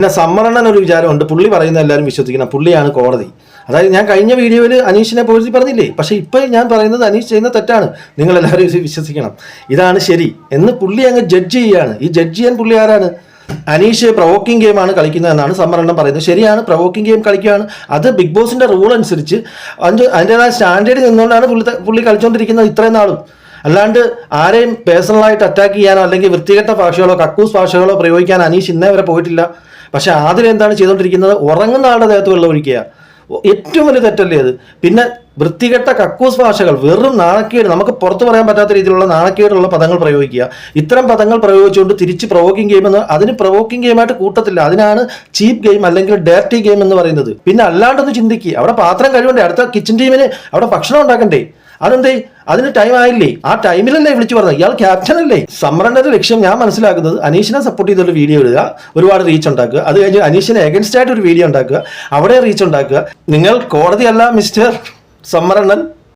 പിന്നെ സമ്മറണ്ണൻ ഒരു വിചാരമുണ്ട്. പുള്ളി പറയുന്ന എല്ലാവരും വിശ്വസിക്കണം. പുള്ളിയാണ് കോടതി. അതായത് ഞാൻ കഴിഞ്ഞ വീഡിയോയിൽ അനീഷിനെ പോയി പറഞ്ഞില്ലേ? പക്ഷേ ഇപ്പോൾ ഞാൻ പറയുന്നത് അനീഷ് ചെയ്യുന്ന തെറ്റാണ്. നിങ്ങൾ എല്ലാവരും ഇത് വിശ്വസിക്കണം. ഇതാണ് ശരി. എന്ന് പുള്ളി അങ്ങ് ജഡ്ജ് ചെയ്യുകയാണ് ഈ ജഡ്ജ് ചെയ്യാൻ പുള്ളി ആരാണ്? അനീഷ് പ്രവോക്കിംഗ് ഗെയിമാണ് കളിക്കുന്നതെന്നാണ് സമ്മറണ്ണം പറയുന്നത്. ശരിയാണ് പ്രവോക്കിംഗ് ഗെയിം കളിക്കുകയാണ്. അത് ബിഗ് ബോസിന്റെ റൂൾ അനുസരിച്ച് അതിന്റെ അതിന്റെതായ സ്റ്റാൻഡേർഡ് നിന്നുകൊണ്ടാണ് പുള്ളി പുള്ളി കളിച്ചുകൊണ്ടിരിക്കുന്നത് ഇത്രയും നാളും. അല്ലാണ്ട് ആരെയും പേഴ്സണലായിട്ട് അറ്റാക്ക് ചെയ്യാനോ അല്ലെങ്കിൽ വൃത്തികെട്ട ഭാഷകളോ കക്കൂസ് ഭാഷകളോ പ്രയോഗിക്കാൻ അനീഷ് ഇന്നേ വരെ പോയിട്ടില്ല. പക്ഷെ ആദ്യം എന്താണ് ചെയ്തുകൊണ്ടിരിക്കുന്നത് ഉറങ്ങുന്ന ആളുടെ ദേഹത്ത് വെള്ളം ഒഴിക്കുക. ഏറ്റവും വലിയ തെറ്റല്ലേ അത്? പിന്നെ വൃത്തികെട്ട കക്കൂസ് ഭാഷകൾ വെറും നാണക്കേട് നമുക്ക് പുറത്തു പറയാൻ പറ്റാത്ത രീതിയിലുള്ള നാണക്കേടുള്ള പദങ്ങൾ പ്രയോഗിക്കുക. ഇത്തരം പദങ്ങൾ പ്രയോഗിച്ചുകൊണ്ട് തിരിച്ച് പ്രവോക്കിംഗ് ഗെയിം എന്ന് അതിന് പ്രവോക്കിംഗ് ഗെയിമായിട്ട് കൂട്ടത്തില്ല. അതിനാണ് ചീപ്പ് ഗെയിം അല്ലെങ്കിൽ ഡേർട്ടി ഗെയിം എന്ന് പറയുന്നത്. പിന്നെ അല്ലാണ്ടൊന്ന് ചിന്തിക്കുക അവിടെ പാത്രം കഴിവണ്ടേ അടുത്ത കിച്ചൺ ടീമിന് അവിടെ ഭക്ഷണം ഉണ്ടാക്കണ്ടേ? അതെന്തേ? അതിന് ടൈം ആയില്ലേ? ആ ടൈമിലല്ലേ വിളിച്ചു പറഞ്ഞത്. ഇയാൾ ക്യാപ്റ്റൻ അല്ലേ? സമ്മറിന്റെ ലക്ഷ്യം ഞാൻ മനസ്സിലാക്കുന്നത് അനീഷിനെ സപ്പോർട്ട് ചെയ്തൊരു വീഡിയോ ഇടുക ഒരുപാട് റീച്ച് ഉണ്ടാക്കുക. അത് കഴിഞ്ഞ് അനീഷിനെ എഗൻസ്റ്റ് ആയിട്ട് ഒരു വീഡിയോ ഉണ്ടാക്കുക. അവിടെ റീച്ച് ഉണ്ടാക്കുക. നിങ്ങൾ കോടതിയല്ല മിസ്റ്റർ സമ്മറണ്ണൻ